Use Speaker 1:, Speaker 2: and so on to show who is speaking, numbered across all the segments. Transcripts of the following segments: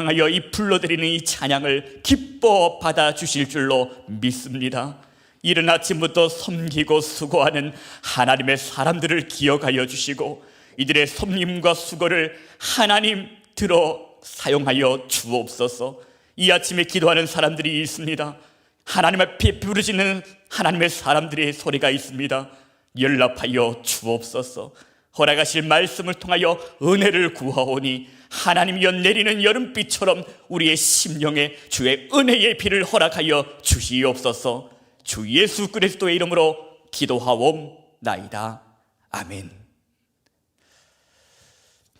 Speaker 1: 향하여 이 불러드리는 이 찬양을 기뻐 받아 주실 줄로 믿습니다. 이른 아침부터 섬기고 수고하는 하나님의 사람들을 기억하여 주시고 이들의 섬김과 수고를 하나님 들어 사용하여 주옵소서. 이 아침에 기도하는 사람들이 있습니다. 하나님 앞에 부르짖는 하나님의 사람들의 소리가 있습니다. 연락하여 주옵소서. 허락하실 말씀을 통하여 은혜를 구하오니 하나님이여 내리는 여름비처럼 우리의 심령에 주의 은혜의 비를 허락하여 주시옵소서. 주 예수 그리스도의 이름으로 기도하옵나이다. 아멘.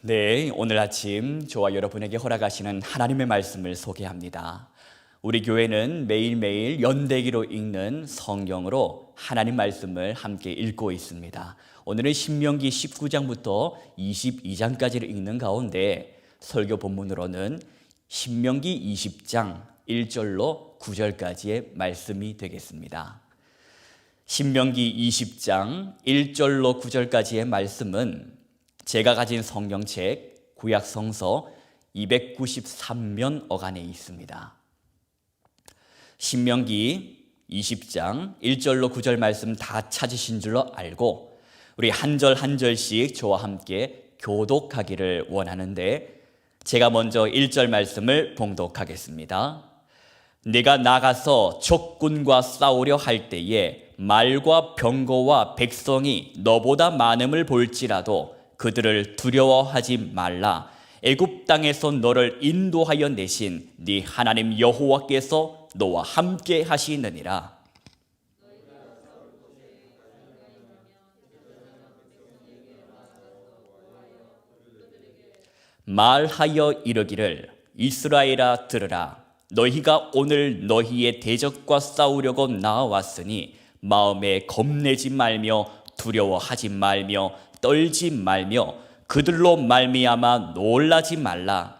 Speaker 1: 네, 오늘 아침 저와 여러분에게 허락하시는 하나님의 말씀을 소개합니다. 우리 교회는 매일매일 연대기로 읽는 성경으로 하나님 말씀을 함께 읽고 있습니다. 오늘은 신명기 19장부터 22장까지를 읽는 가운데 설교 본문으로는 신명기 20장 1절로 9절까지의 말씀이 되겠습니다. 신명기 20장 1절로 9절까지의 말씀은 제가 가진 성경책 구약 성서 293면 어간에 있습니다. 신명기 20장 1절로 9절 말씀 다 찾으신 줄로 알고 우리 한 절 한 절씩 저와 함께 교독하기를 원하는데 제가 먼저 1절 말씀을 봉독하겠습니다. 내가 나가서 적군과 싸우려 할 때에 말과 병거와 백성이 너보다 많음을 볼지라도 그들을 두려워하지 말라. 애굽 땅에서 너를 인도하여 내신 네 하나님 여호와께서 너와 함께 하시느니라. 말하여 이르기를 이스라엘아 들으라 너희가 오늘 너희의 대적과 싸우려고 나왔으니 마음에 겁내지 말며 두려워하지 말며 떨지 말며 그들로 말미암아 놀라지 말라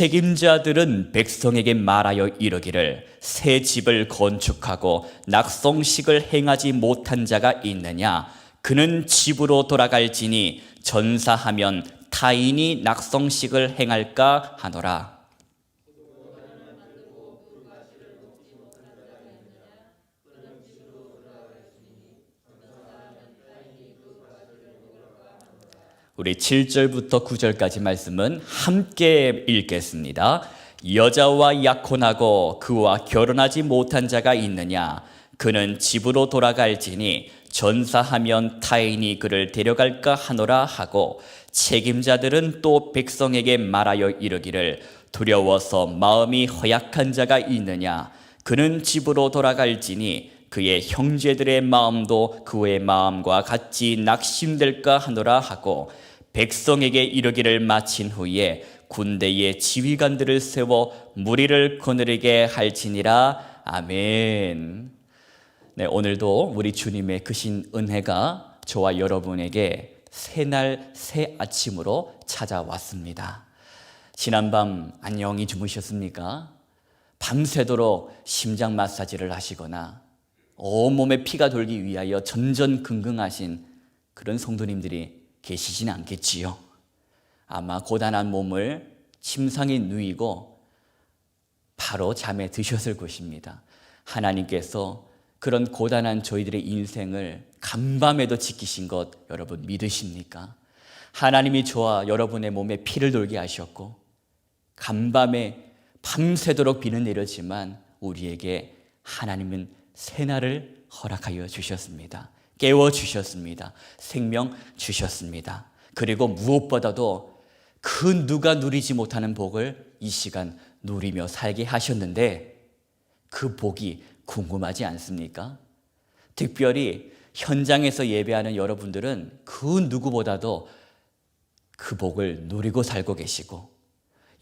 Speaker 1: 책임자들은 백성에게 말하여 이르기를 새 집을 건축하고 낙성식을 행하지 못한 자가 있느냐? 그는 집으로 돌아갈지니 전사하면 타인이 낙성식을 행할까 하노라 우리 7절부터 9절까지 말씀은 함께 읽겠습니다. 여자와 약혼하고 그와 결혼하지 못한 자가 있느냐? 그는 집으로 돌아갈지니 전사하면 타인이 그를 데려갈까 하노라 하고 책임자들은 또 백성에게 말하여 이르기를 두려워서 마음이 허약한 자가 있느냐? 그는 집으로 돌아갈지니 그의 형제들의 마음도 그의 마음과 같이 낙심될까 하노라 하고 백성에게 이르기를 마친 후에 군대의 지휘관들을 세워 무리를 거느리게 할지니라 아멘. 네, 오늘도 우리 주님의 크신 은혜가 저와 여러분에게 새날 새 아침으로 찾아왔습니다. 지난밤 안녕히 주무셨습니까? 밤새도록 심장 마사지를 하시거나 온몸에 피가 돌기 위하여 전전긍긍하신 그런 성도님들이 계시지는 않겠지요. 아마 고단한 몸을 침상에 누이고 바로 잠에 드셨을 것입니다. 하나님께서 그런 고단한 저희들의 인생을 간밤에도 지키신 것 여러분 믿으십니까? 하나님이 저와 여러분의 몸에 피를 돌게 하셨고 간밤에 밤새도록 비는 내렸지만 우리에게 하나님은 새날을 허락하여 주셨습니다. 깨워 주셨습니다. 생명 주셨습니다. 그리고 무엇보다도 그 누가 누리지 못하는 복을 이 시간 누리며 살게 하셨는데 그 복이 궁금하지 않습니까? 특별히 현장에서 예배하는 여러분들은 그 누구보다도 그 복을 누리고 살고 계시고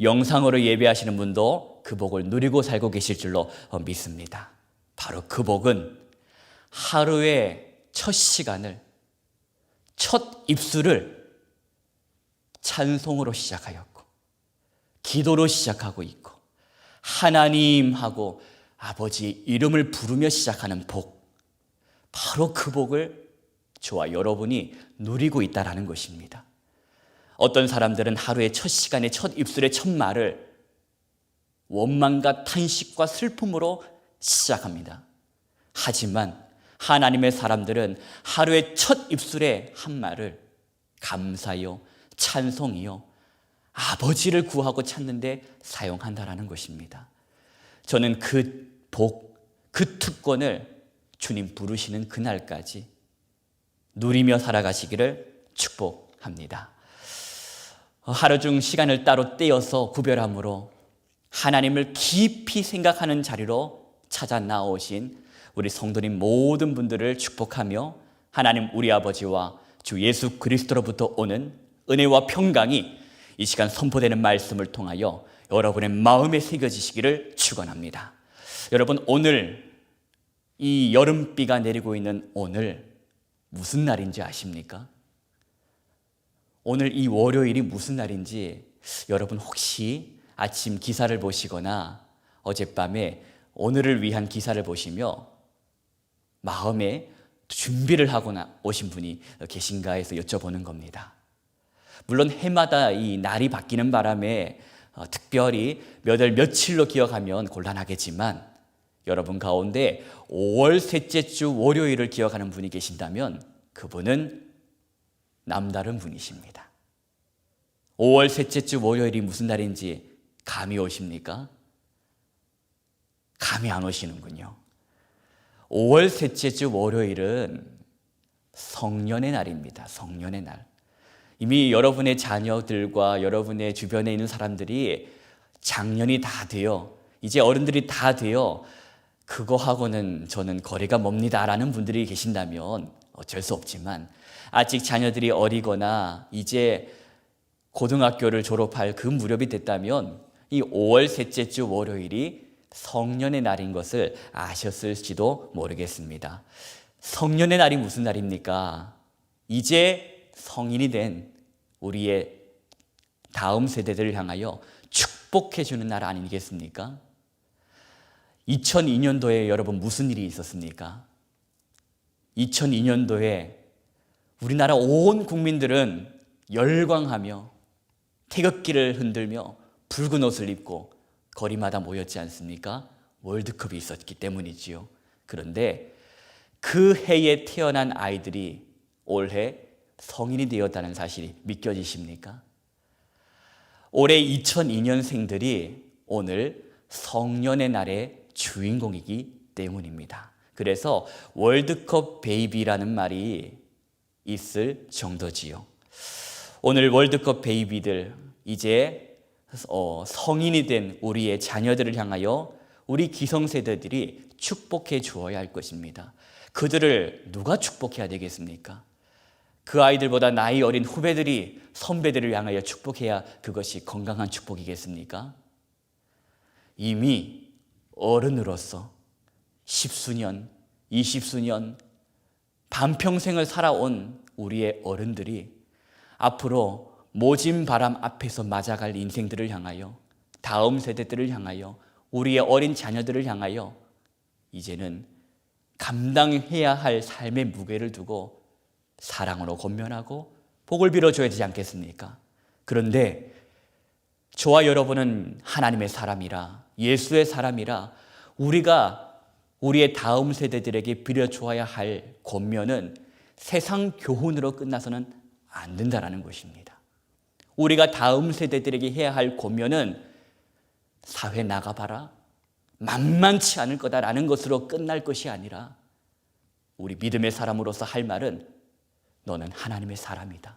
Speaker 1: 영상으로 예배하시는 분도 그 복을 누리고 살고 계실 줄로 믿습니다. 바로 그 복은 하루의 첫 시간을, 첫 입술을 찬송으로 시작하였고, 기도로 시작하고 있고, 하나님하고 아버지 이름을 부르며 시작하는 복, 바로 그 복을 저와 여러분이 누리고 있다라는 것입니다. 어떤 사람들은 하루의 첫 시간에 첫 입술의 첫 말을 원망과 탄식과 슬픔으로 시작합니다. 하지만 하나님의 사람들은 하루의 첫 입술의 한 말을 감사요, 찬송이요, 아버지를 구하고 찾는데 사용한다라는 것입니다. 저는 그 복, 그 특권을 주님 부르시는 그날까지 누리며 살아가시기를 축복합니다. 하루 중 시간을 따로 떼어서 구별함으로 하나님을 깊이 생각하는 자리로 찾아 나오신 우리 성도님 모든 분들을 축복하며 하나님 우리 아버지와 주 예수 그리스도로부터 오는 은혜와 평강이 이 시간 선포되는 말씀을 통하여 여러분의 마음에 새겨지시기를 축원합니다. 여러분 오늘 이 여름비가 내리고 있는 오늘 무슨 날인지 아십니까? 오늘 이 월요일이 무슨 날인지 여러분 혹시 아침 기사를 보시거나 어젯밤에 오늘을 위한 기사를 보시며 마음에 준비를 하고 오신 분이 계신가 해서 여쭤보는 겁니다. 물론 해마다 이 날이 바뀌는 바람에 어, 특별히 몇 월 며칠로 기억하면 곤란하겠지만 여러분 가운데 5월 셋째 주 월요일을 기억하는 분이 계신다면 그분은 남다른 분이십니다. 5월 셋째 주 월요일이 무슨 날인지 감이 오십니까? 감이 안 오시는군요. 5월 셋째 주 월요일은 성년의 날입니다. 성년의 날. 이미 여러분의 자녀들과 여러분의 주변에 있는 사람들이 작년이 다 되어 이제 어른들이 다 되어 그거하고는 저는 거리가 멉니다라는 분들이 계신다면 어쩔 수 없지만 아직 자녀들이 어리거나 이제 고등학교를 졸업할 그 무렵이 됐다면 이 5월 셋째 주 월요일이 성년의 날인 것을 아셨을지도 모르겠습니다. 성년의 날이 무슨 날입니까? 이제 성인이 된 우리의 다음 세대들을 향하여 축복해 주는 날 아니겠습니까? 2002년도에 여러분 무슨 일이 있었습니까? 2002년도에 우리나라 온 국민들은 열광하며 태극기를 흔들며 붉은 옷을 입고 거리마다 모였지 않습니까? 월드컵이 있었기 때문이지요. 그런데 그 해에 태어난 아이들이 올해 성인이 되었다는 사실이 믿겨지십니까? 올해 2002년생들이 오늘 성년의 날의 주인공이기 때문입니다. 그래서 월드컵 베이비라는 말이 있을 정도지요. 오늘 월드컵 베이비들 이제 어, 성인이 된 우리의 자녀들을 향하여 우리 기성세대들이 축복해 주어야 할 것입니다. 그들을 누가 축복해야 되겠습니까? 그 아이들보다 나이 어린 후배들이 선배들을 향하여 축복해야 그것이 건강한 축복이겠습니까? 이미 어른으로서 십수년, 이십수년, 반평생을 살아온 우리의 어른들이 앞으로 모진 바람 앞에서 맞아갈 인생들을 향하여 다음 세대들을 향하여 우리의 어린 자녀들을 향하여 이제는 감당해야 할 삶의 무게를 두고 사랑으로 권면하고 복을 빌어줘야 되지 않겠습니까? 그런데 저와 여러분은 하나님의 사람이라 예수의 사람이라 우리가 우리의 다음 세대들에게 빌어주어야 할 권면은 세상 교훈으로 끝나서는 안 된다라는 것입니다. 우리가 다음 세대들에게 해야 할 권면은 사회 나가봐라. 만만치 않을 거다라는 것으로 끝날 것이 아니라 우리 믿음의 사람으로서 할 말은 너는 하나님의 사람이다.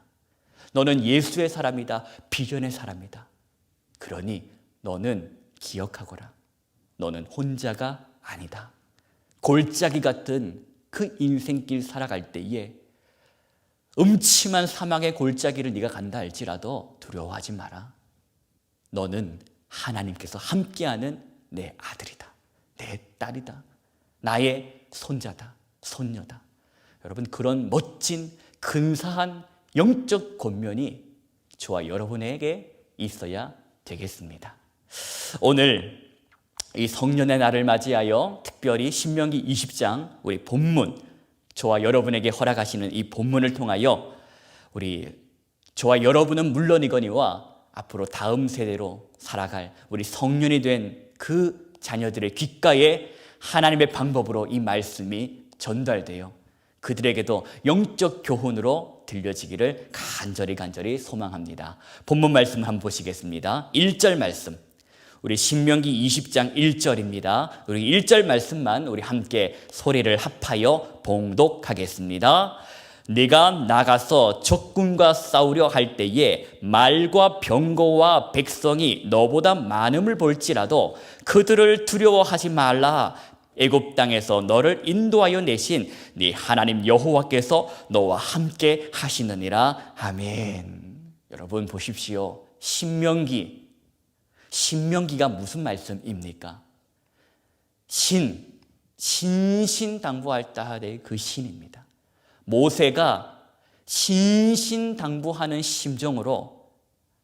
Speaker 1: 너는 예수의 사람이다. 비전의 사람이다. 그러니 너는 기억하거라. 너는 혼자가 아니다. 골짜기 같은 그 인생길 살아갈 때에 음침한 사막의 골짜기를 네가 간다 할지라도 두려워하지 마라. 너는 하나님께서 함께하는 내 아들이다. 내 딸이다. 나의 손자다. 손녀다. 여러분 그런 멋진 근사한 영적 권면이 저와 여러분에게 있어야 되겠습니다. 오늘 이 성년의 날을 맞이하여 특별히 신명기 20장 우리 본문 저와 여러분에게 허락하시는 이 본문을 통하여 우리 저와 여러분은 물론이거니와 앞으로 다음 세대로 살아갈 우리 성년이 된 그 자녀들의 귓가에 하나님의 방법으로 이 말씀이 전달되어 그들에게도 영적 교훈으로 들려지기를 간절히 간절히 소망합니다. 본문 말씀 한번 보시겠습니다. 1절 말씀. 우리 신명기 20장 1절입니다. 우리 1절 말씀만 우리 함께 소리를 합하여 봉독하겠습니다. 네가 나가서 적군과 싸우려 할 때에 말과 병거와 백성이 너보다 많음을 볼지라도 그들을 두려워하지 말라. 애굽 땅에서 너를 인도하여 내신 네 하나님 여호와께서 너와 함께 하시느니라. 아멘. 여러분 보십시오. 신명기 신명기가 무슨 말씀입니까? 신 신신당부할 그 신입니다. 모세가 신신당부하는 심정으로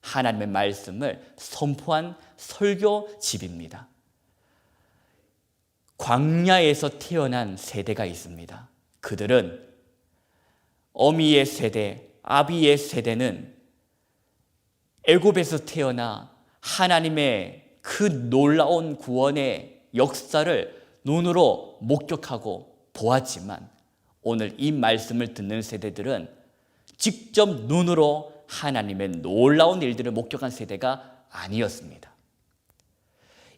Speaker 1: 하나님의 말씀을 선포한 설교집입니다. 광야에서 태어난 세대가 있습니다. 그들은 어미의 세대, 아비의 세대는 애굽에서 태어나 하나님의 그 놀라운 구원의 역사를 눈으로 목격하고 보았지만 오늘 이 말씀을 듣는 세대들은 직접 눈으로 하나님의 놀라운 일들을 목격한 세대가 아니었습니다.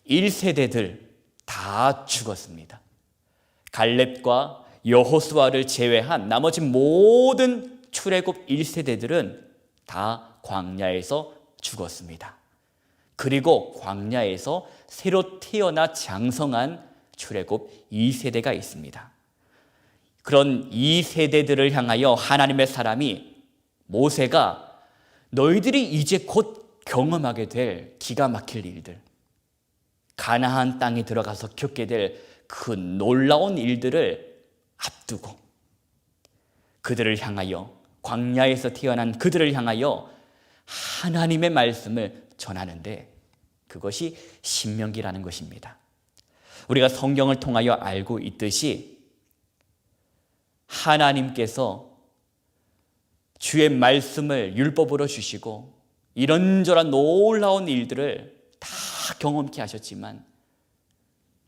Speaker 1: 1세대들 다 죽었습니다. 갈렙과 여호수아를 제외한 나머지 모든 출애굽 1세대들은 다 광야에서 죽었습니다. 그리고 광야에서 새로 태어나 장성한 출애굽 2세대가 있습니다. 그런 이 세대들을 향하여 하나님의 사람이 모세가 너희들이 이제 곧 경험하게 될 기가 막힐 일들, 가나안 땅에 들어가서 겪게 될 그 놀라운 일들을 앞두고 그들을 향하여 광야에서 태어난 그들을 향하여 하나님의 말씀을 전하는데 그것이 신명기라는 것입니다. 우리가 성경을 통하여 알고 있듯이 하나님께서 주의 말씀을 율법으로 주시고 이런저런 놀라운 일들을 다 경험케 하셨지만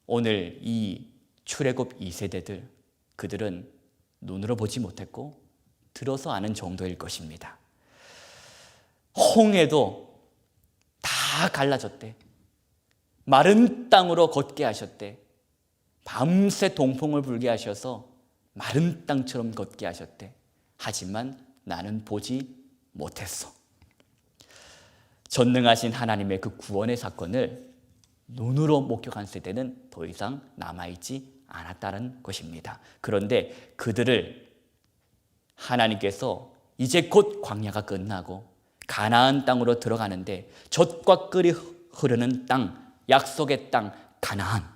Speaker 1: 오늘 이 출애굽 2세대들 그들은 눈으로 보지 못했고 들어서 아는 정도일 것입니다. 홍해도 다 갈라졌대. 마른 땅으로 걷게 하셨대. 밤새 동풍을 불게 하셔서 마른 땅처럼 걷게 하셨대. 하지만 나는 보지 못했어. 전능하신 하나님의 그 구원의 사건을 눈으로 목격한 세대는 더 이상 남아있지 않았다는 것입니다. 그런데 그들을 하나님께서 이제 곧 광야가 끝나고 가나안 땅으로 들어가는데 젖과 끓이 흐르는 땅, 약속의 땅, 가나안.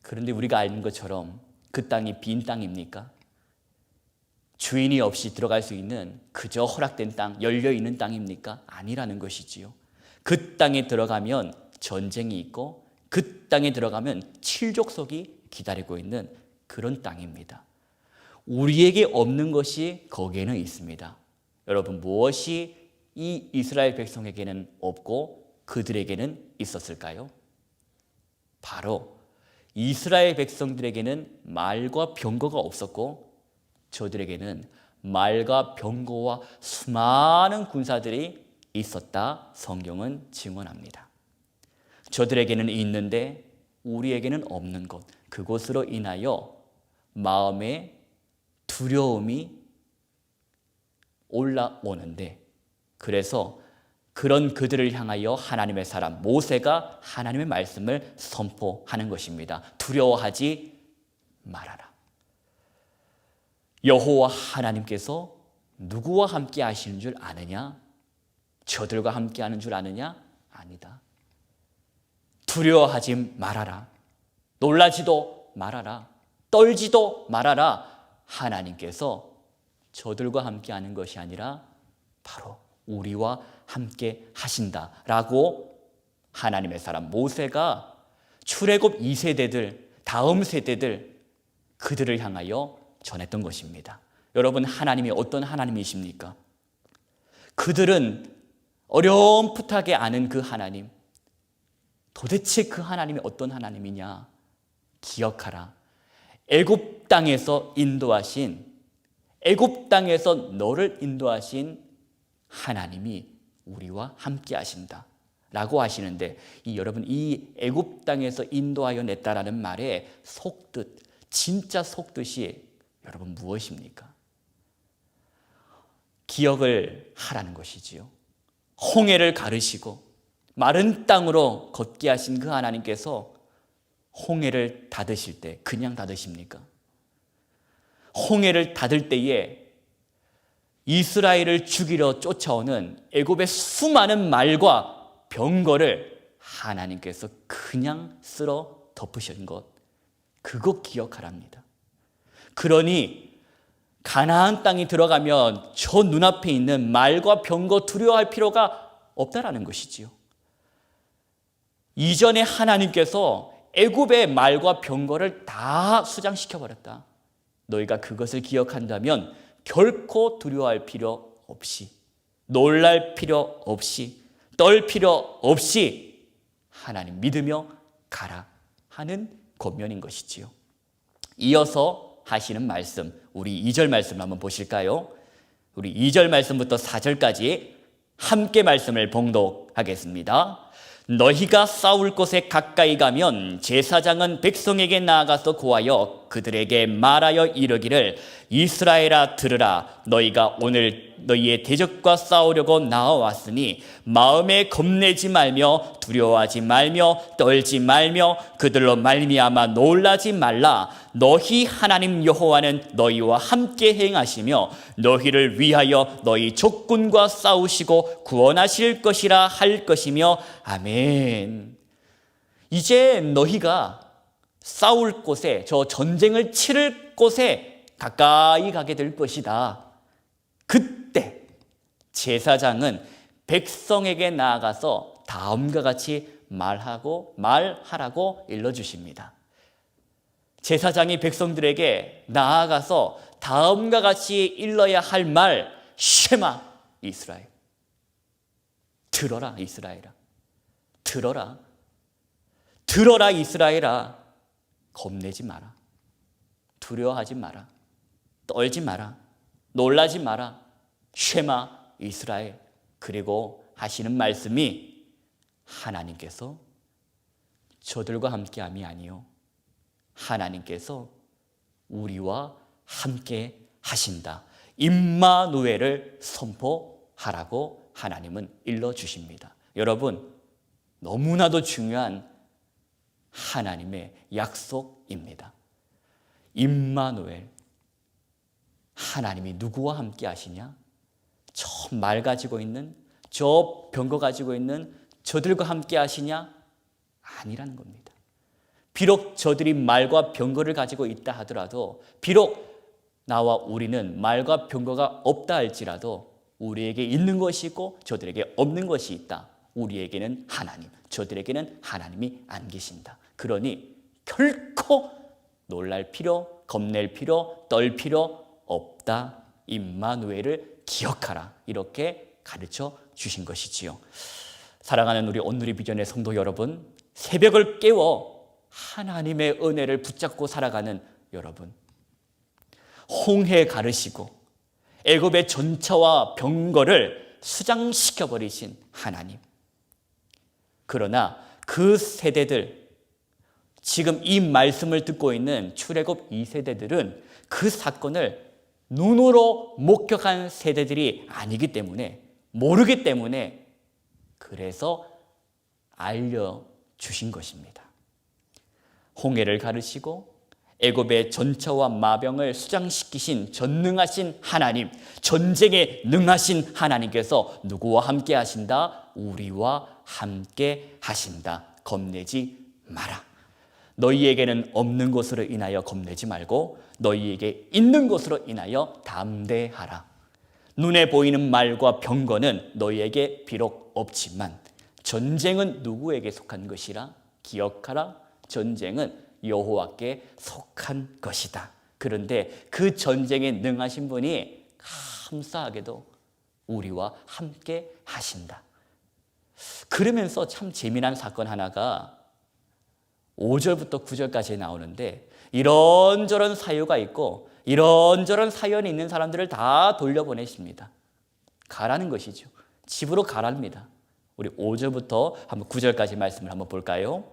Speaker 1: 그런데 우리가 아는 것처럼 그 땅이 빈 땅입니까? 주인이 없이 들어갈 수 있는 그저 허락된 땅, 열려 있는 땅입니까? 아니라는 것이지요. 그 땅에 들어가면 전쟁이 있고 그 땅에 들어가면 칠족속이 기다리고 있는 그런 땅입니다. 우리에게 없는 것이 거기에는 있습니다. 여러분 무엇이 이 이스라엘 백성에게는 없고 그들에게는 있었을까요? 바로 이스라엘 백성들에게는 말과 병거가 없었고 저들에게는 말과 병거와 수많은 군사들이 있었다 성경은 증언합니다. 저들에게는 있는데 우리에게는 없는 것 그것으로 인하여 마음에 두려움이 올라오는데 그래서 그런 그들을 향하여 하나님의 사람 모세가 하나님의 말씀을 선포하는 것입니다. 두려워하지 말아라. 여호와 하나님께서 누구와 함께 하시는 줄 아느냐? 저들과 함께 하는 줄 아느냐? 아니다. 두려워하지 말아라. 놀라지도 말아라. 떨지도 말아라. 하나님께서 저들과 함께 하는 것이 아니라 바로 우리와 함께 하신다라고 하나님의 사람 모세가 출애굽 2세대들 다음 세대들 그들을 향하여 전했던 것입니다. 여러분 하나님이 어떤 하나님이십니까? 그들은 어렴풋하게 아는 그 하나님 도대체 그 하나님이 어떤 하나님이냐 기억하라. 애굽 땅에서 인도하신 애굽 땅에서 너를 인도하신 하나님이 우리와 함께 하신다. 라고 하시는데 이 여러분 이 애굽 땅에서 인도하여 냈다라는 말의 속뜻 진짜 속뜻이 여러분 무엇입니까? 기억을 하라는 것이지요. 홍해를 가르시고 마른 땅으로 걷게 하신 그 하나님께서 홍해를 닫으실 때 그냥 닫으십니까? 홍해를 닫을 때에 이스라엘을 죽이려 쫓아오는 애굽의 수많은 말과 병거를 하나님께서 그냥 쓸어 덮으신 것 그거 기억하랍니다. 그러니 가나안 땅이 들어가면 저 눈앞에 있는 말과 병거 두려워할 필요가 없다라는 것이지요. 이전에 하나님께서 애굽의 말과 병거를 다 수장시켜 버렸다. 너희가 그것을 기억한다면 결코 두려워할 필요 없이 놀랄 필요 없이 떨 필요 없이 하나님 믿으며 가라 하는 권면인 것이지요. 이어서 하시는 말씀, 우리 2절 말씀 한번 보실까요? 우리 2절 말씀부터 4절까지 함께 말씀을 봉독하겠습니다. 너희가 싸울 곳에 가까이 가면 제사장은 백성에게 나아가서 고하여 그들에게 말하여 이르기를 이스라엘아 들으라 너희가 오늘 너희의 대적과 싸우려고 나와왔으니 마음에 겁내지 말며 두려워하지 말며 떨지 말며 그들로 말미암아 놀라지 말라 너희 하나님 여호와는 너희와 함께 행하시며 너희를 위하여 너희 적군과 싸우시고 구원하실 것이라 할 것이며 아멘. 이제 너희가 싸울 곳에 저 전쟁을 치를 곳에 가까이 가게 될 것이다. 그때 제사장은 백성에게 나아가서 다음과 같이 말하고 말하라고 일러 주십니다. 제사장이 백성들에게 나아가서 다음과 같이 일러야 할 말, 쉐마 이스라엘. 들어라 이스라엘아. 들어라. 들어라 이스라엘아. 겁내지 마라. 두려워하지 마라. 떨지 마라. 놀라지 마라. 쉐마 이스라엘. 그리고 하시는 말씀이 하나님께서 저들과 함께함이 아니요. 하나님께서 우리와 함께 하신다. 임마누엘을 선포하라고 하나님은 일러 주십니다. 여러분 너무나도 중요한 하나님의 약속입니다. 임마누엘 하나님이 누구와 함께 하시냐? 저 말 가지고 있는 저 병거 가지고 있는 저들과 함께 하시냐? 아니라는 겁니다. 비록 저들이 말과 병거를 가지고 있다 하더라도 비록 나와 우리는 말과 병거가 없다 할지라도 우리에게 있는 것이 있고 저들에게 없는 것이 있다. 우리에게는 하나님, 저들에게는 하나님이 안 계신다. 그러니 결코 놀랄 필요, 겁낼 필요, 떨 필요 없다. 임마누엘을 기억하라. 이렇게 가르쳐 주신 것이지요. 사랑하는 우리 온누리 비전의 성도 여러분, 새벽을 깨워 하나님의 은혜를 붙잡고 살아가는 여러분. 홍해 가르시고 애굽의 전차와 병거를 수장시켜 버리신 하나님. 그러나 그 세대들 지금 이 말씀을 듣고 있는 출애굽 2세대들은 그 사건을 눈으로 목격한 세대들이 아니기 때문에 모르기 때문에 그래서 알려 주신 것입니다. 홍해를 가르시고 애굽의 전차와 마병을 수장시키신 전능하신 하나님, 전쟁에 능하신 하나님께서 누구와 함께 하신다? 우리와 함께 하신다. 겁내지 마라. 너희에게는 없는 것으로 인하여 겁내지 말고 너희에게 있는 것으로 인하여 담대하라. 눈에 보이는 말과 병거는 너희에게 비록 없지만 전쟁은 누구에게 속한 것이라 기억하라. 전쟁은 여호와께 속한 것이다. 그런데 그 전쟁에 능하신 분이 감사하게도 우리와 함께 하신다. 그러면서 참 재미난 사건 하나가 5절부터 9절까지 나오는데 이런저런 사유가 있고 이런저런 사연이 있는 사람들을 다 돌려보내십니다. 가라는 것이죠. 집으로 가랍니다. 우리 5절부터 한번 9절까지 말씀을 한번 볼까요?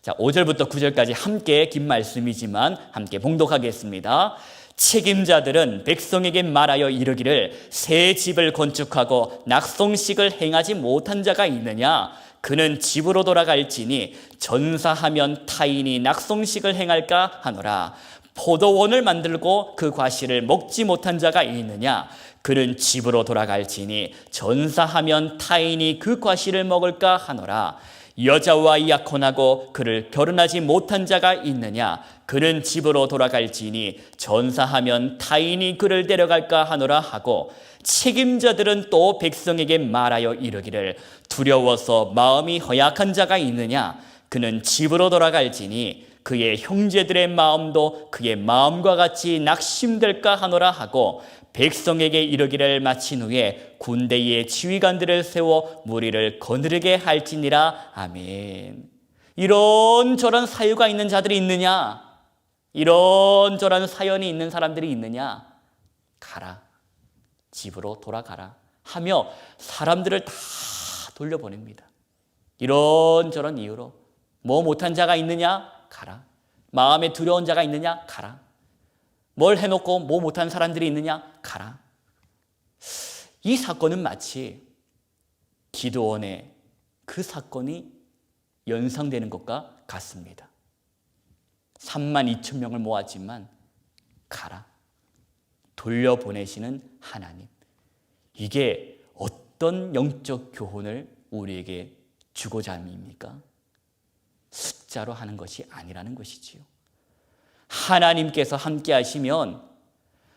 Speaker 1: 자, 5절부터 9절까지 함께 긴 말씀이지만 함께 봉독하겠습니다. 책임자들은 백성에게 말하여 이르기를 새 집을 건축하고 낙성식을 행하지 못한 자가 있느냐? 그는 집으로 돌아갈지니 전사하면 타인이 낙성식을 행할까 하노라. 포도원을 만들고 그 과실을 먹지 못한 자가 있느냐? 그는 집으로 돌아갈지니 전사하면 타인이 그 과실을 먹을까 하노라. 여자와 약혼하고 그를 결혼하지 못한 자가 있느냐? 그는 집으로 돌아갈지니 전사하면 타인이 그를 데려갈까 하노라 하고 책임자들은 또 백성에게 말하여 이르기를 두려워서 마음이 허약한 자가 있느냐? 그는 집으로 돌아갈지니 그의 형제들의 마음도 그의 마음과 같이 낙심될까 하노라 하고 백성에게 이르기를 마친 후에 군대의 지휘관들을 세워 무리를 거느리게 할지니라 아멘. 이런 저런 사유가 있는 자들이 있느냐? 이런 저런 사연이 있는 사람들이 있느냐? 가라. 집으로 돌아가라. 하며 사람들을 다 돌려보냅니다. 이런저런 이유로 뭐 못한 자가 있느냐? 가라. 마음에 두려운 자가 있느냐? 가라. 뭘 해놓고 뭐 못한 사람들이 있느냐? 가라. 이 사건은 마치 기도원의 그 사건이 연상되는 것과 같습니다. 3만 2천 명을 모았지만 가라. 돌려보내시는 하나님. 이게 어떤 영적 교훈을 우리에게 주고자 합니까? 숫자로 하는 것이 아니라는 것이지요. 하나님께서 함께 하시면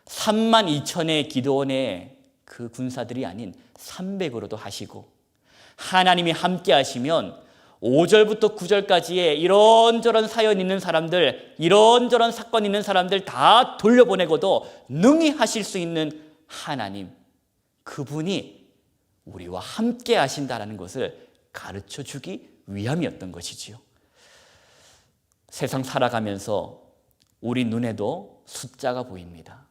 Speaker 1: 3만 2천의 기도원의 그 군사들이 아닌 300으로도 하시고 하나님이 함께 하시면 5절부터 9절까지의 이런저런 사연 있는 사람들, 이런저런 사건 있는 사람들 다 돌려보내고도 능히 하실 수 있는 하나님, 그분이 우리와 함께 하신다라는 것을 가르쳐 주기 위함이었던 것이지요. 세상 살아가면서 우리 눈에도 숫자가 보입니다.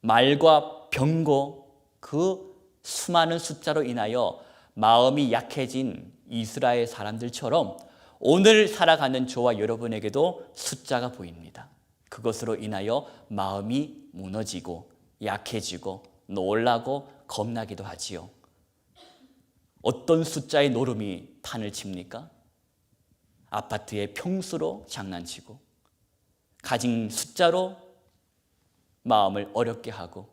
Speaker 1: 말과 병고 그 수많은 숫자로 인하여 마음이 약해진 이스라엘 사람들처럼 오늘 살아가는 저와 여러분에게도 숫자가 보입니다. 그것으로 인하여 마음이 무너지고 약해지고 놀라고 겁나기도 하지요. 어떤 숫자의 노름이 판을 칩니까? 아파트의 평수로 장난치고 가진 숫자로 마음을 어렵게 하고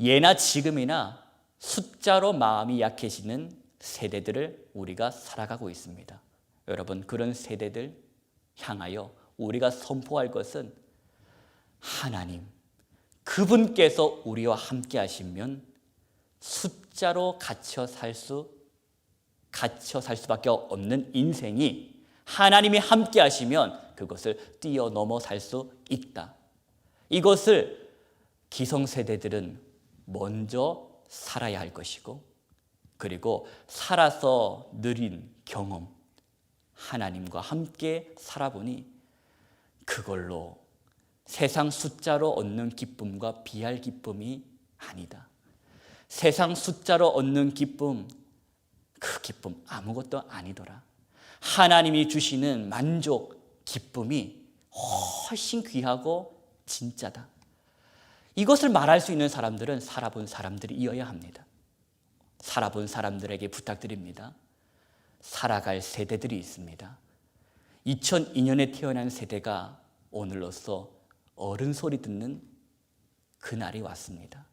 Speaker 1: 예나 지금이나 숫자로 마음이 약해지는 세대들을 우리가 살아가고 있습니다. 여러분 그런 세대들 향하여 우리가 선포할 것은 하나님 그분께서 우리와 함께 하시면 숫자로 갇혀 살 수 갇혀 살 수밖에 없는 인생이 하나님이 함께 하시면 그것을 뛰어넘어 살 수 있다. 이것을 기성세대들은 먼저 살아야 할 것이고 그리고 살아서 느린 경험 하나님과 함께 살아보니 그걸로 세상 숫자로 얻는 기쁨과 비할 기쁨이 아니다. 세상 숫자로 얻는 기쁨 그 기쁨 아무것도 아니더라. 하나님이 주시는 만족, 기쁨이 훨씬 귀하고 진짜다. 이것을 말할 수 있는 사람들은 살아본 사람들이어야 합니다. 살아본 사람들에게 부탁드립니다. 살아갈 세대들이 있습니다. 2002년에 태어난 세대가 오늘로써 어른 소리 듣는 그날이 왔습니다.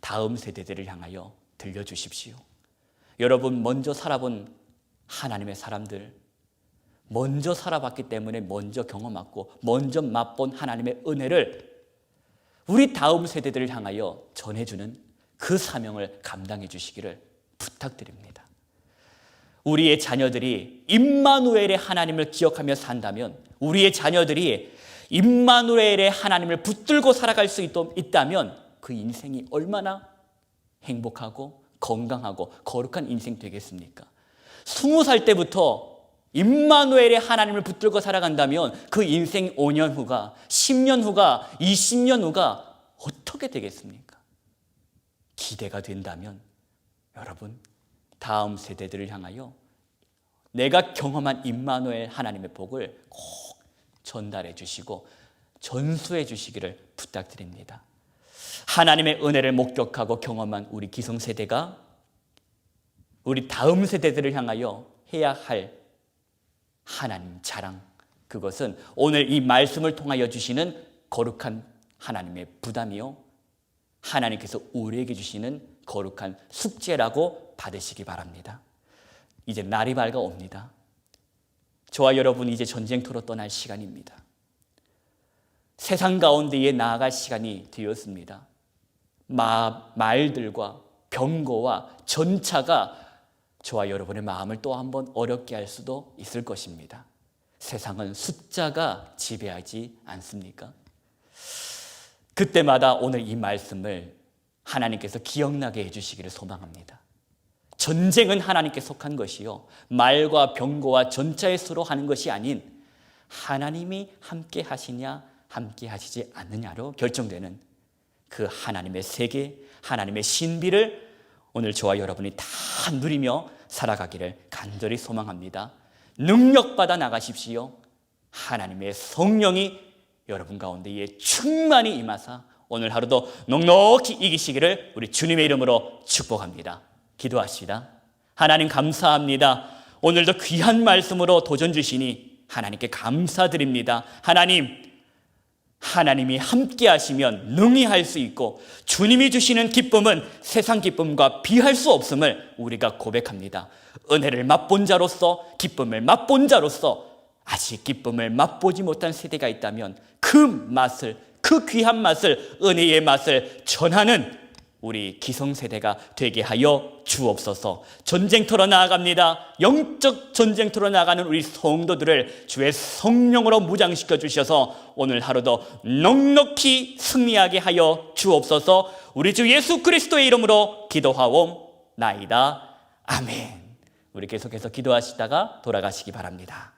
Speaker 1: 다음 세대들을 향하여 들려주십시오. 여러분 먼저 살아본 하나님의 사람들, 먼저 살아봤기 때문에 먼저 경험하고 먼저 맛본 하나님의 은혜를 우리 다음 세대들을 향하여 전해주는 그 사명을 감당해 주시기를 부탁드립니다. 우리의 자녀들이 임마누엘의 하나님을 기억하며 산다면 우리의 자녀들이 임마누엘의 하나님을 붙들고 살아갈 수 있- 있다면 그 인생이 얼마나 행복하고 건강하고 거룩한 인생 되겠습니까? 스무 살 때부터 임마누엘의 하나님을 붙들고 살아간다면 그 인생 5년 후가 10년 후가 20년 후가 어떻게 되겠습니까? 기대가 된다면 여러분 다음 세대들을 향하여 내가 경험한 임마누엘 하나님의 복을 꼭 전달해 주시고 전수해 주시기를 부탁드립니다. 하나님의 은혜를 목격하고 경험한 우리 기성세대가 우리 다음 세대들을 향하여 해야 할 하나님 자랑 그것은 오늘 이 말씀을 통하여 주시는 거룩한 하나님의 부담이요 하나님께서 우리에게 주시는 거룩한 숙제라고 받으시기 바랍니다. 이제 날이 밝아 옵니다. 저와 여러분 이제 전쟁터로 떠날 시간입니다. 세상 가운데에 나아갈 시간이 되었습니다. 마, 말들과 병거와 전차가 저와 여러분의 마음을 또 한 번 어렵게 할 수도 있을 것입니다. 세상은 숫자가 지배하지 않습니까? 그때마다 오늘 이 말씀을 하나님께서 기억나게 해주시기를 소망합니다. 전쟁은 하나님께 속한 것이요. 말과 병거와 전차의 수로 하는 것이 아닌 하나님이 함께 하시냐, 함께 하시지 않느냐로 결정되는 그 하나님의 세계, 하나님의 신비를 오늘 저와 여러분이 다 누리며 살아가기를 간절히 소망합니다. 능력받아 나가십시오. 하나님의 성령이 여러분 가운데에 충만히 임하사 오늘 하루도 넉넉히 이기시기를 우리 주님의 이름으로 축복합니다. 기도하시다. 하나님 감사합니다. 오늘도 귀한 말씀으로 도전 주시니 하나님께 감사드립니다. 하나님, 하나님이 함께 하시면 능히 할 수 있고 주님이 주시는 기쁨은 세상 기쁨과 비할 수 없음을 우리가 고백합니다. 은혜를 맛본 자로서 기쁨을 맛본 자로서 아직 기쁨을 맛보지 못한 세대가 있다면 그 맛을 그 귀한 맛을 은혜의 맛을 전하는 우리 기성세대가 되게 하여 주옵소서 전쟁터로 나아갑니다. 영적 전쟁터로 나가는 우리 성도들을 주의 성령으로 무장시켜 주셔서 오늘 하루도 넉넉히 승리하게 하여 주옵소서 우리 주 예수 그리스도의 이름으로 기도하옵나이다. 아멘. 우리 계속해서 기도하시다가 돌아가시기 바랍니다.